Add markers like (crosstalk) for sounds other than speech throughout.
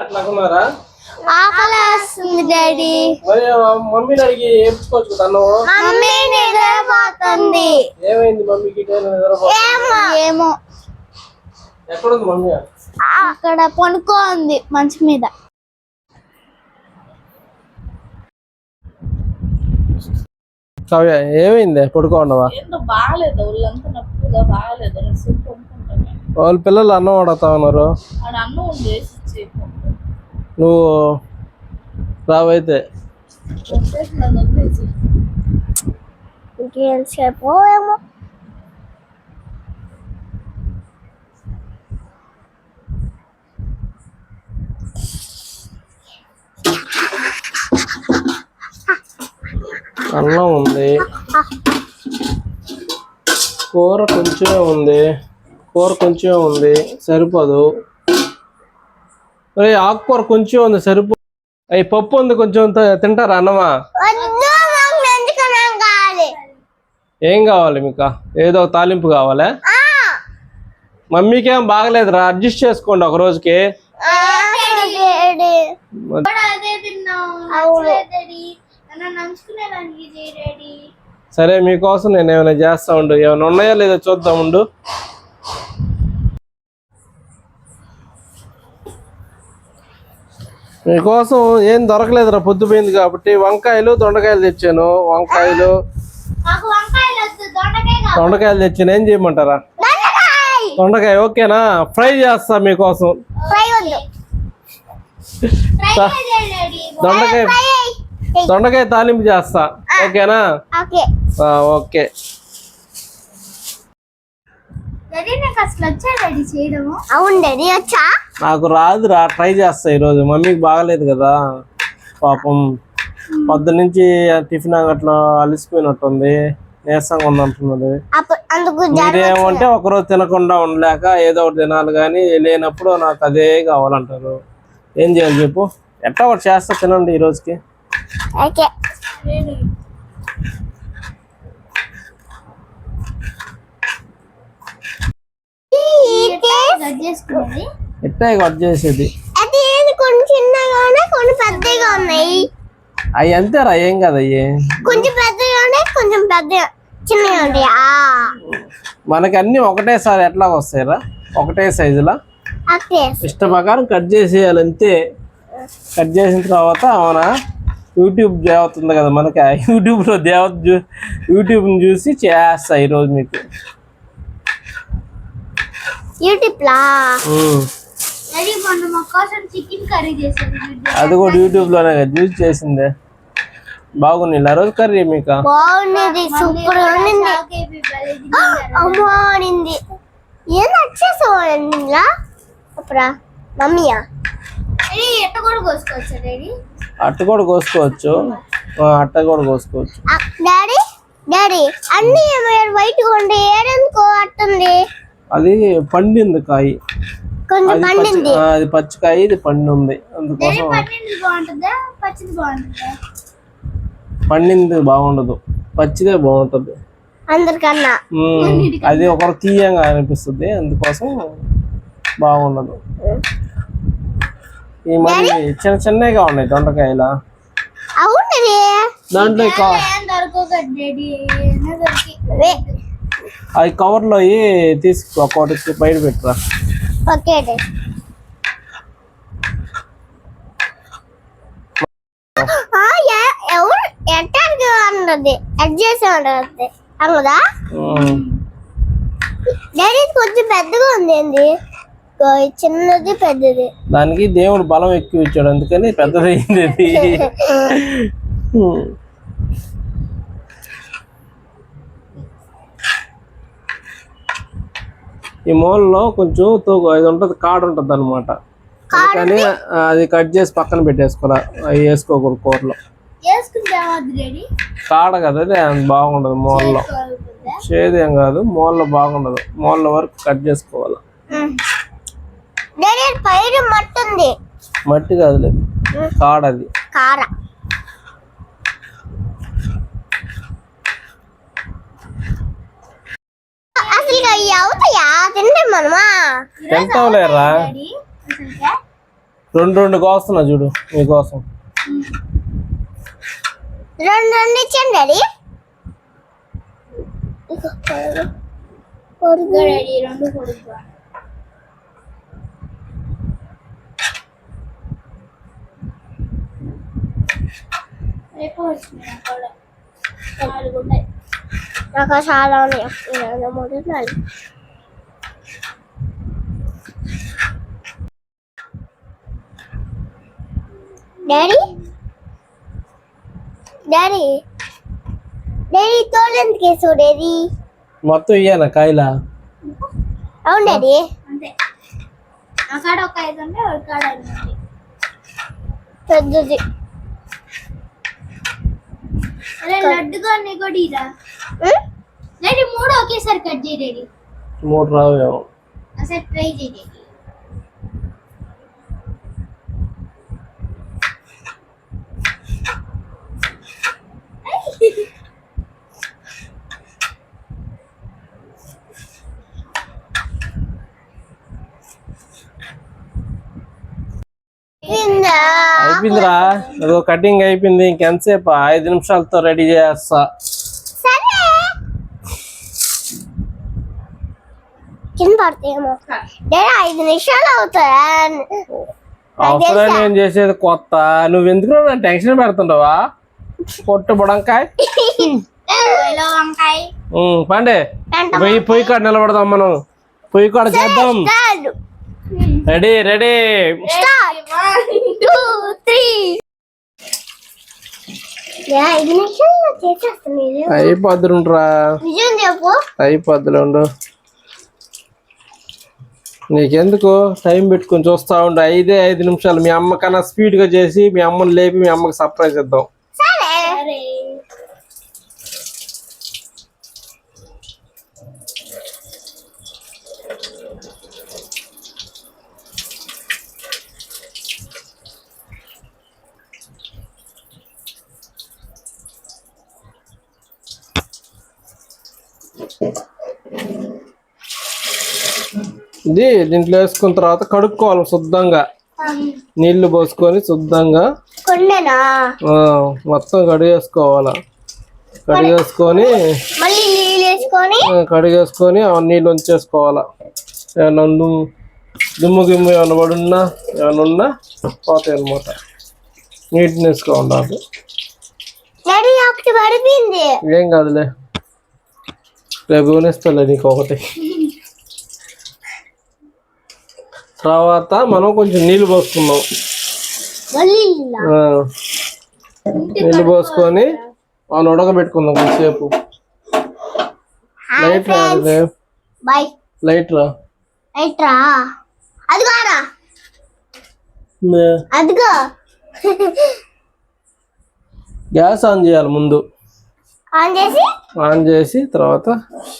అట్లాగున్నారా? ఆకలి వస్తుంది డాడీ. మరి మమ్మీని అడిగి ఏడ్చుకోవచ్చు కదా అన్నం మమ్మీ నిద్రపోతుంది. ఏమైంది మమ్మీకి ఇటు అయినా నిద్రపో ఏమో. ఎక్కడుంది మమ్మీ? అక్కడ పనుకో ఉంది మంచం మీద. కావ్య ఏమైంది? పడుకో ఉండవా ఏంటో బాగాలేదు ఒళ్ళంతా నొప్పిగా బాగాలేదు. వాళ్ళ పిల్లలు అన్నం అడుగుతా ఉన్నారు. అన్నం ఉంది. నువ్వు రావైతే. ఇంకేంసేపు ఏమో అన్నం ఉంది. కూర కొంచెమే ఉంది. కూర కొంచెమే ఉంది. సరిపోదు. ఆకుకూర కొంచెం ఉంది సరిపో. అయ్యి పప్పు ఉంది కొంచెం తింటారా అన్నమా? ఏం కావాలి మీకు? ఏదో ఒక తాలింపు కావాలా? ఆ, మమ్మీకి ఏం బాగలేదురా అడ్జస్ట్ చేసుకోండి ఒక రోజుకి. సరే మీకోసం నేను ఏమైనా చేస్తా ఉండు. ఏమైనా ఉన్నాయా లేదో చూద్దాం ఉండు. మీకోసం ఏం దొరకలేదురా పొద్దుపోయింది కాబట్టి. వంకాయలు దొండకాయలు తెచ్చాను. వంకాయలు. దొండకాయలు తెచ్చాను. ఏం చేయమంటారా? దొండకాయ! ఓకేనా? ఫ్రై చేస్తా మీకోసం. దొండకాయ దొండకాయ తాలింపు చేస్తా. ఓకేనా? ఓకే. అవును డాడీ వచ్చా? నాకు రాదురా ట్రై చేస్తా ఈరోజు. మమ్మీకి బాగలేదు కదా పాపం. పొద్దు నుంచి టిఫిన్ అంగట్లో అలసిపోయినట్టుంది నీరసంగా ఉందంటున్నది. మీరేమంటే ఒకరోజు తినకుండా ఉండలేక ఏదో ఒకటి తినాలి కానీ లేనప్పుడు నాకు అదే కావాలంటారు. ఏం చేయాలి చెప్పు? ఎట్లా ఒకటి చేస్తా తినండి ఈ రోజుకి ఓకే కట్ చేసుకునేది ఎట్టా కట్ చేసేది? అది ఏది? కొన్ని చిన్నగా ఉన్నాయి కొన్ని పెద్దగా ఉన్నాయి. అవి అంతేరా ఏం కదా అయ్యి? కొంచెం పెద్దగా ఉన్నాయి కొంచెం పెద్ద చిన్నగా ఉంటాయి. మనకి అన్ని ఒకటేసారి ఎట్లా వస్తాయిరా? ఒకటే సైజులా? ఇష్ట ప్రకారం కట్ చేసేయాలి అంతే. కట్ చేసిన తర్వాత అవునా? యూట్యూబ్ దేవత ఉంది కదా మనకి యూట్యూబ్లో దేవత యూట్యూబ్ని చూసి చేస్తా ఈరోజు మీకు. యూట్యూబ్ లా? ఉమ్. డాడీ మొన్న మా కోసం చికెన్ కర్రీ చేశారు అది కూడా యూట్యూబ్లోనే కదా చూసి చేసిందే. బాగుంది ఆ రోజు కర్రీ మీకు? బాగుంది సూపర్ ఉండింది. అమ్మో ఆడింది ఏం వచ్చేసావండి ఇలా అప్పుడా మమ్మీయా? ఎట్ట కూడా కోసుకోవచ్చా డాడీ? అట్ట కూడా కోసుకోవచ్చు. అట్ట కూడా కోసుకోవచ్చు. డాడీ డాడీ అన్ని వైట్గా ఉండి ఏడెందుకు అట్టుంది? అది పండింది కాయ. కొంచెం అది పండింది. పచ్చికాయ ఇది పండి ఉంది. అందుకోసం పన్నెండు బాగుంటుందా? పచ్చిది బాగుంటుందా? పండింది బాగుండదు. పచ్చిదే బాగుంటుంది. అందరికన్నా. అది ఒకరు తీయంగా అనిపిస్తుంది. అందుకోసం బాగుండదు. ఈ మరి చిన్న చిన్నగా ఉన్నాయి దొండకాయలు. అవును డాడీ. దాంట్లో ఈ కా- ఏం దొరకదు డాడీ ఏమైనా దొరికి వే అవి కవర్లో అవి తీసుకో ఒకటి బయట పెట్టురా? ఓకే ఎవరు? ఎట్టానికి అవుదా డాడీ కొంచెం పెద్దగా ఉంది చిన్నది పెద్దది. దానికి దేవుడు బలం ఎక్కువ ఇచ్చాడు అందుకని పెద్దదైంది అది (laughs) ఈ మూలలో కొంచెం తూగు అది ఉంటుంది కాడ ఉంటుంది అనమాట ఆ, అది కట్ చేసి పక్కన పెట్టేసుకోరా అవి వేసుకోకూడదు కూరలో. కాడ కదా అది బాగుండదు మూలలో. చేదేం కాదు మూలలో బాగుండదు. మూల వరకు కట్ చేసుకోవాలి. మట్టి కాదులేదు కాడది. కార అసలు అవి అవుతాయా? తింటే మనమా? రెండు రెండు కోస్తున్నా చూడు మీకోసం రెండు రెండు ఇచ్చాను డాడీ. పొడుగు. పొడుగు. రెండు రేపు అక్కడ నాలుగు ఉన్నాయి నాకు చాలా ఉన్నాయి రెండు మూడు నాలుగు డాడీ డాడీ డాడీ తోలెందుకు వేసావు డాడీ మొత్తం ఇయ్యానా కాయలా అవును డాడీ అంతే నా కాడ ఒక ఐదు ఉన్నాయి ఒక కాడ ఐదు ఉన్నాయి పెద్దది అరే లడ్డుగా నీ కూడా ఇరా ఉం? డాడీ మూడు ఒకేసారి కట్ చేయి డాడీ మూడు రావేమో. అసలు ట్రై చేయి డాడీ తిందా? అయిపోయిందిరా. అదో కటింగ్ అయిపోయింది. ఇంకెంతసేపు? ఐదు నిమిషాలతో రెడీ చేస్తా. ఐదు నిమిషాలు అవుతాయా? అవసరం నేను చేసేది కొత్త. నువ్వు ఎందుకు నన్ను టెన్షన్ పెడుతుండవా? పొట్టు బుడంకాయ్. పండే. పొయ్యి పొయ్యి కాడ నిలబడదాం మనం. పొయ్యి కాడ చేద్దాం. Ready ready. టూ త్రీ నీకెందుకు? టైం పెట్టుకొని చూస్తా ఉండు. ఐదే ఐదు నిమిషాలు. మీ అమ్మ కన్నా స్పీడ్గా చేసి మీ అమ్మని లేపి మీ అమ్మకి సర్ప్రైజ్ ఇద్దాం సరే సరే ఇది దీంట్లో వేసుకున్న తర్వాత కడుక్కోవాలి శుద్ధంగా. నీళ్ళు పోసుకొని శుద్ధంగా. మొత్తం కడిగేసుకోవాలి. కడిగేసుకొని కడిగేసుకొని ఆ నీళ్ళు ఉంచేసుకోవాలా. ఏమన్నా దుమ్ము దుమ్ము గిమ్ము ఏమైనా పడున్నా ఏమైనా ఉన్నా పోతాయి అనమాట నీట్నెస్గా ఉండాలి ఏం కాదులే. రేపు కొనిస్తాలే నీకు ఒకటి. తర్వాత మనం కొంచెం నీళ్ళు. ఆ, నీళ్ళు పోసుకొని మనం ఉడకబెట్టుకుందాం కొంచెంసేపు. లైట్ రా అదిలే. బాయ్ లైట్ రా. రైట్రా అదిగోరా నే. అదిగో. గ్యాస్ ఆన్ చేయాలి ముందు. ఆన్ చేసి? ఆన్ చేసి తర్వాత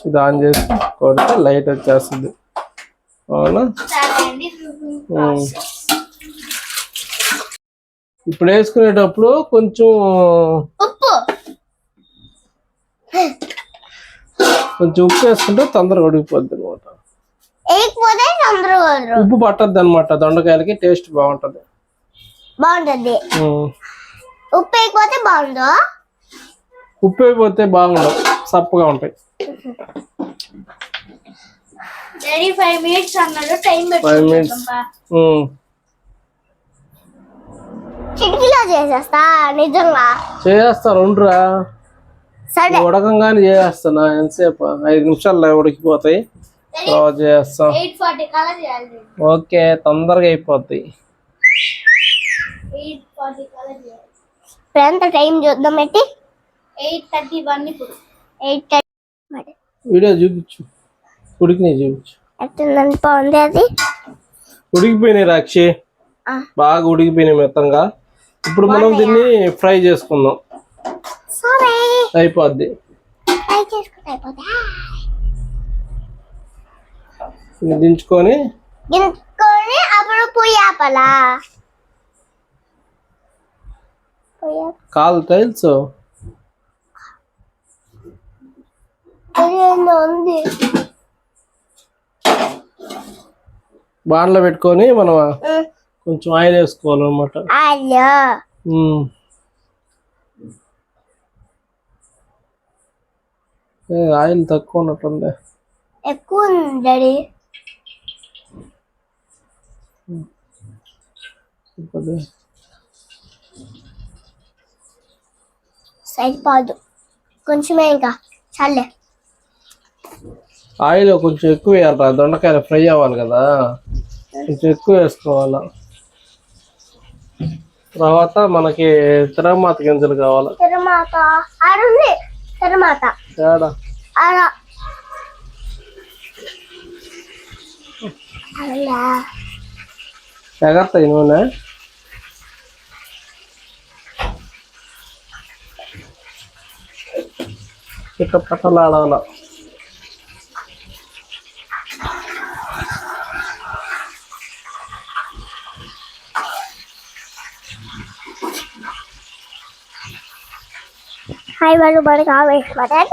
ఇది ఆన్ చేసి కొడితే లైట్ వచ్చేస్తుంది. అవునా. ఇప్పుడు వేసుకునేటప్పుడు కొంచెం ఉప్పు. కొంచెం ఉప్పు వేసుకుంటే తొందరగా ఉడికిపోద్ది అనమాట. ఉప్పు పట్టద్దు అనమాట దొండకాయలకి టేస్ట్ బాగుంటది. బాగుంటుంది. ఉప్పు వేయకపోతే బాగుందో ఉప్పు అయిపోతే బాగుండవు. సప్పగా ఉంటాయి. డాడీ ఫైవ్ మినిట్స్ అన్నాడు. టైం ఫైవ్ మినిట్స్ చేసేస్తా నిజంగా. చేస్తా రెండురా. సరే. ఉడకంగానే చేస్తానా ఎంతసేపు? ఐదు నిమిషాల్లో ఉడికిపోతాయి. తర్వాత చేస్తాం. ఓకే తొందరగా అయిపోతాయి ఎంత టైం చూద్దాం పెట్టి? ఎయిట్ థర్టీ వన్ ఇప్పుడు. ఎయిట్ థర్టీ వీడియో చూపించు. ఉడికినాయి చూపించు. బాగుంది అది. ఉడికిపోయినాయి రాక్షి. బాగా ఉడికిపోయినాయి మొత్తంగా. ఇప్పుడు మనం దీన్ని ఫ్రై చేసుకుందాం. అయిపోద్ది. దించుకొని అప్పుడు కాలు తెలుసు ఉంది. బాండ్లో పెట్టుకొని మనం. కొంచెం ఆయిల్ వేసుకోవాలన్నమాట. ఆయిల్ తక్కువ ఉన్నట్టుంది. ఎక్కువ ఉంది డాడీ సరిపోదు. కొంచెమే ఇంకా. చాలే. ఆయిల్ కొంచెం ఎక్కువ వేయాలి దొండకాయలు ఫ్రై అవ్వాలి కదా. కొంచెం ఎక్కువ వేసుకోవాలి. తర్వాత మనకి తిరగమాత గింజలు కావాలి? తిరుమాత. ఆడుంది తిరుమాత. తేడా ఎగర్తాయి నూనె. చిట్ట పట్టలాడాల. హాయ్ వాళ్ళు మనకి ఆవేశపడాలి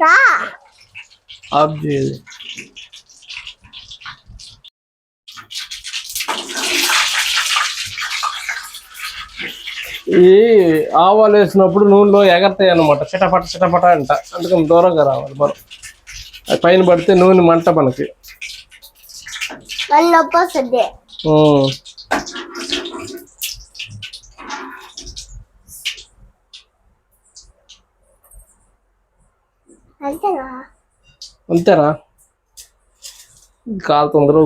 రా. ఆఫ్ చేయాలి ఈ ఆవాలు వేసినప్పుడు నూనెలో ఎగరతాయి అనమాట చిటపట చిటపట అంట. అందుకని దూరంగా రావాలి మనం. అది పైన పడితే నూనె మంట మనకి. నొప్పి వస్తుంది. అంతేరా. కాలుతుంది రో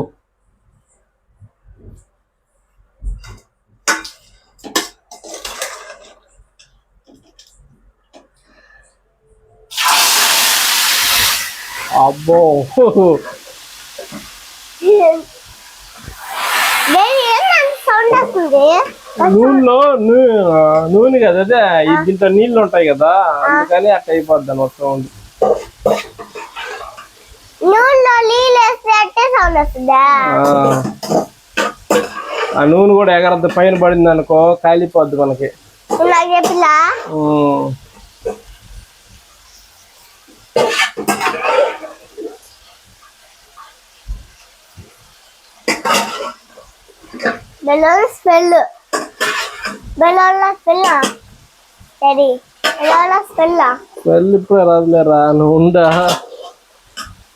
అబ్బో. నూనెలో నూనె కదా అదే దీంట్లో నీళ్ళు ఉంటాయి కదా అందుకని అట్ట అయిపోద్ది సౌండ్ నూనెలో నీళ్ళు వేస్తే అట్టే సౌండ్ వస్తుందా? ఆ నూనె కూడా ఎగరద్దు పైన పడింది అనుకో కాలిపోద్ది మనకి. నువ్వు నాకు చెప్పిలా? ఉమ్. బెలూన్ స్మెల్ డాడీ బెలూన్ల స్మెల్ స్మెల్ ఇప్పుడు రాదులేరా నువ్వు ఉండా?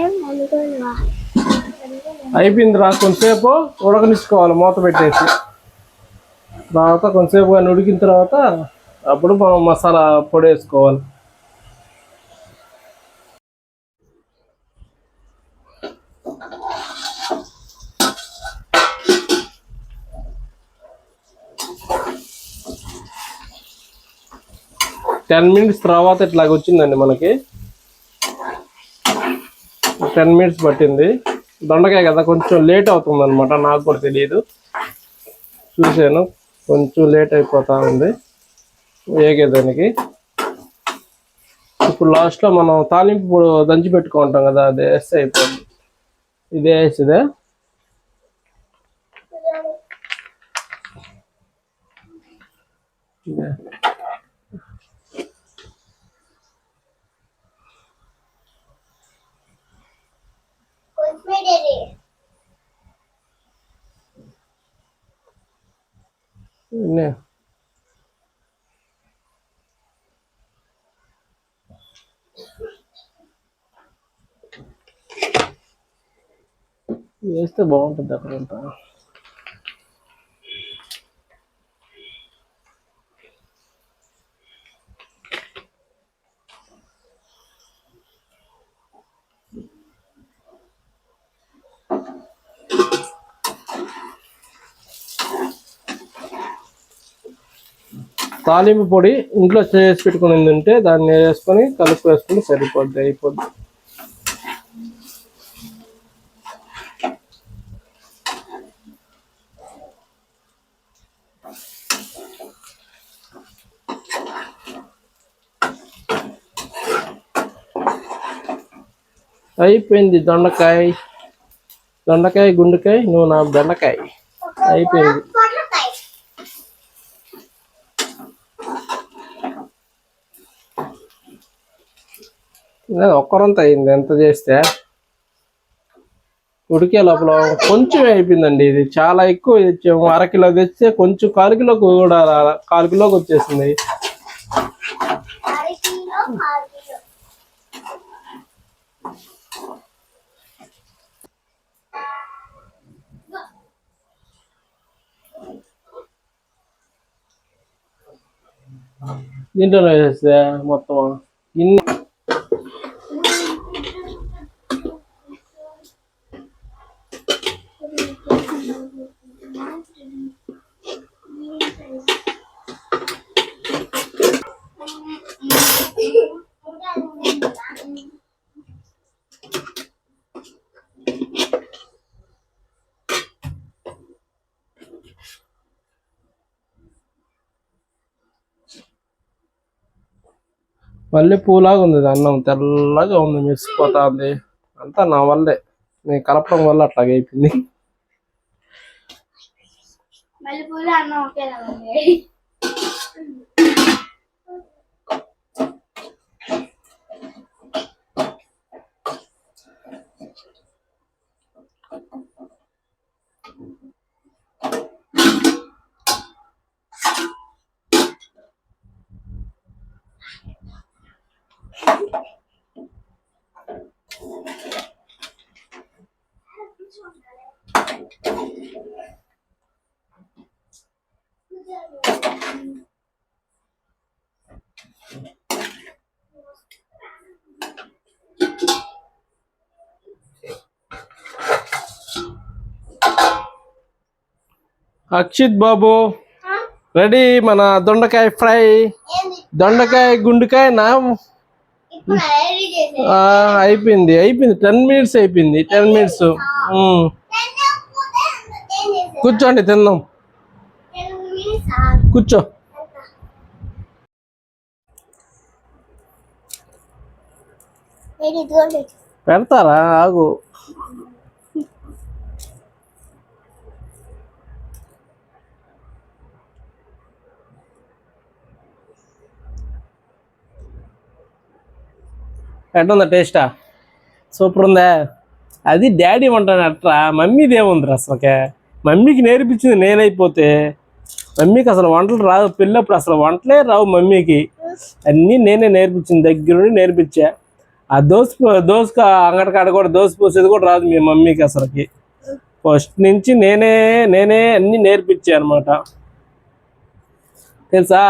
ఏం ఏం అయిపోయింది రా కొంతసేపు ఉడకనిచ్చుకోవాలి మూత పెట్టేసి. తర్వాత కొంతసేపు కానీ ఉడికిన తర్వాత అప్పుడు మనం మసాలా పొడి వేసుకోవాలి. టెన్ మినిట్స్ తర్వాత ఇట్లాగ వచ్చిందండి మనకి. టెన్ మినిట్స్ పట్టింది. దొండకాయ కదా కొంచెం లేట్ అవుతుంది అనమాట నాకు కూడా తెలియదు చూసాను కొంచెం లేట్ అయిపోతా ఉంది. వేగేదానికి ఇప్పుడు లాస్ట్లో మనం తాలింపు దంచి పెట్టుకుంటాం కదా అది వేస్తే అయిపోయింది ఇదే వేసిదే? Yeah. కొత్తిమీర ఇన్నే. వేస్తే బాగుంటుంది అక్కడంతా తాలింపు పొడి ఇంట్లో చేసి పెట్టుకుని ఉంటే దాన్ని వేసుకొని కలుపు వేసుకుని సరిపోద్ది అయిపోద్ది. అయిపోయింది దొండకాయ. దొండకాయ గుండెకాయ నువ్వు నా బెండకాయ. అయిపోయింది పొట్లకాయ ఇదే ఒక్కరంత అయింది. ఎంత చేస్తే ఉడికే లోపల కొంచెం అయిపోయిందండి ఇది. చాలా ఎక్కువ తెచ్చాము అర కిలో తెస్తే కొంచెం కాలు కిలోకి కూడా రా- కాలు కిలోకి వచ్చేసింది. దీంట్లో వేస్తే మొత్తం. ఇన్ని మళ్ళీ పూలాగా ఉంది ఇది అన్నం. తెల్లగా ఉంది మెరిసిపోతా ఉంది అంతా నా వల్లే. నేను కలపడం వల్ల అట్లాగే అయిపోయింది. మళ్ళీ అన్నం ఒకేలా ఉంది అక్షిత్ బాబు. రెడీ మన దొండకాయ ఫ్రై. దొండకాయ గుండెకాయ నా అయిపోయింది అయిపోయింది. టెన్ మినిట్స్ అయిపోయింది టెన్ మినిట్స్. కూర్చోండి తిందాం. కూర్చో. పెడతారా? ఆగు. ఎట్టుందా టేస్టా? సూపర్ ఉందా అది డాడీ వంటాను అట్రా మమ్మీది ఏముందిరా అసలుకే? మమ్మీకి నేర్పించింది నేనైపోతే మమ్మీకి అసలు వంటలు రావు. పిల్లప్పుడు అసలు వంటలే రావు మమ్మీకి. అన్నీ నేనే నేర్పించింది దగ్గర నుండి నేర్పించా. ఆ దోశ దోశ అంగడి కాడ కూడా దోశ పోసేది కూడా రాదు మీ మమ్మీకి అసలుకి. ఫస్ట్ నుంచి నేనే నేనే అన్నీ నేర్పించా అనమాట తెలుసా?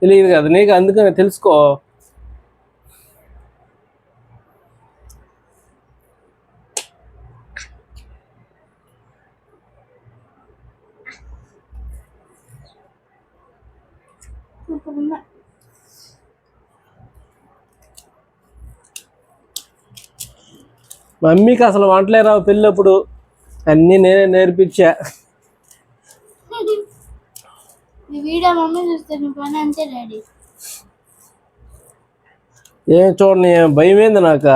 తెలియదు కదా నీకు అందుకని తెలుసుకో. ఉంది మమ్మీకి అసలు వంటలే రావు పెళ్ళప్పుడు. అన్నీ నేనే నేర్పించా. ఈ వీడియో మమ్మీ చూస్తే మీ పని అంతే డాడీ. ఏం చూడండి ఏం భయం ఏంది నాకు?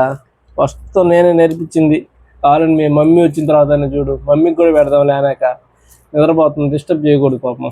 ఫస్ట్ నేనే నేర్పించింది. కావాలని మీ మమ్మీ వచ్చిన తర్వాత చూడు మమ్మీకి కూడా పెడదాం లేనాక నిద్రపోతుంది డిస్టర్బ్ చేయకూడదు పాపం.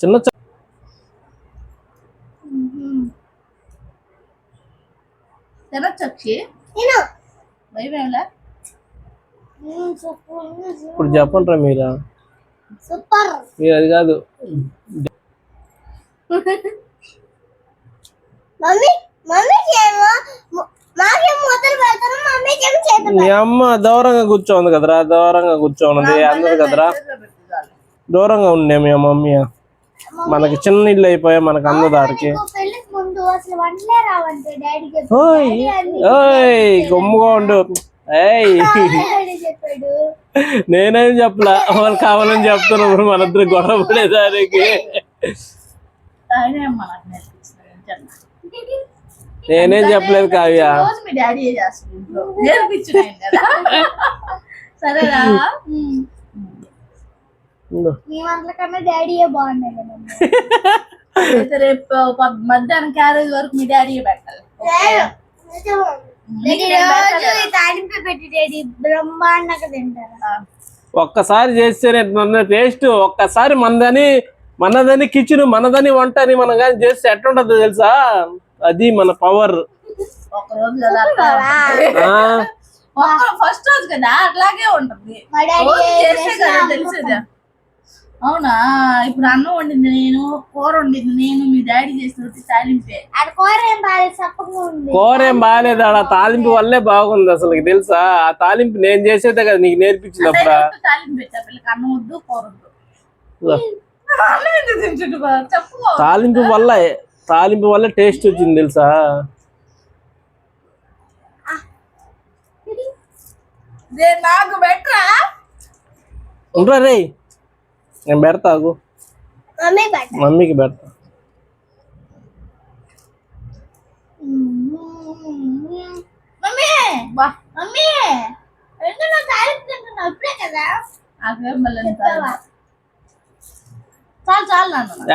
చిన్న ఇప్పుడు చెప్పండి మీరు? సూపర్. మీరు అది కాదు. మమ్మీ మమ్మీకి ఏమో మ- అమ్మ దూరంగా కూర్చోంది కదరా దూరంగా కూర్చోన్నది అందరు కదరా? దూరంగా ఉండే మీ మమ్మీ మనకి చిన్న ఇల్లు అయిపోయా మనకు అందదారికి ఓయ్ గమ్ముగా ఉండు. ఏయ్. నేనేం చెప్పలా? వాళ్ళు కావాలని చెప్తున్నారు మన ఇద్దరు గొడవ పడేదానికి. నేనేం చెప్పలేదు కావ్య. మీ డాడీ సరేనా. మీ డాడీయే బాగున్నాయి కదా రేపు మధ్యాహ్నం క్యారేజ్ వరకు మీ డాడీ పెట్టాలి. ఒక్కసారి చేస్తేనే టేస్ట్ ఒక్కసారి మనదని మనదని కిచెన్ మనదని వంట అని మనం కానీ చేస్తే ఎట్లుంటుందో తెలుసా? అది మన పవర్. ఫస్ట్ రోజు కదా అట్లాగే ఉంటుంది. తెలిసేది? అవునా? ఇప్పుడు అన్నం వండింది నేను కూర వండింది నేను మీ డాడీ చేసిన రొట్టి తాలింపే. కూర ఏం బాగా చప్పగా ఉంది. కూర ఏం బాగాలేదు ఆడ తాలింపు వల్లే బాగుంది అసలు తెలుసా? ఆ తాలింపు నేను చేసేదే కదా నీకు నేర్పించినప్పుడు. రొట్టె తాలింపు పెట్టా పిల్లకి అన్నం వద్దు కూర వద్దు. తాలింపు వల్ల. తాలింపు వల్ల టేస్ట్ వచ్చింది తెలుసా? నాకు బెటరా ఉండరా రే. నేను పెడతాగు మమ్మీకి పెడతా.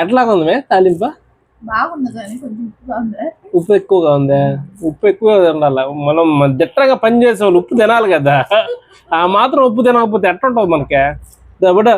ఎట్లాగా ఉంది మే తాలింప? బాగుంది కొంచెం ఉప్పు ఎక్కువగా ఉంది. ఉప్పు ఎక్కువగా ఉండాలి మనం దిట్టగా పని చేసే వాళ్ళు ఉప్పు తినాలి కదా. ఆ మాత్రం ఉప్పు తినకపోతే ఎట్లుంటుంది మనకి? దబడ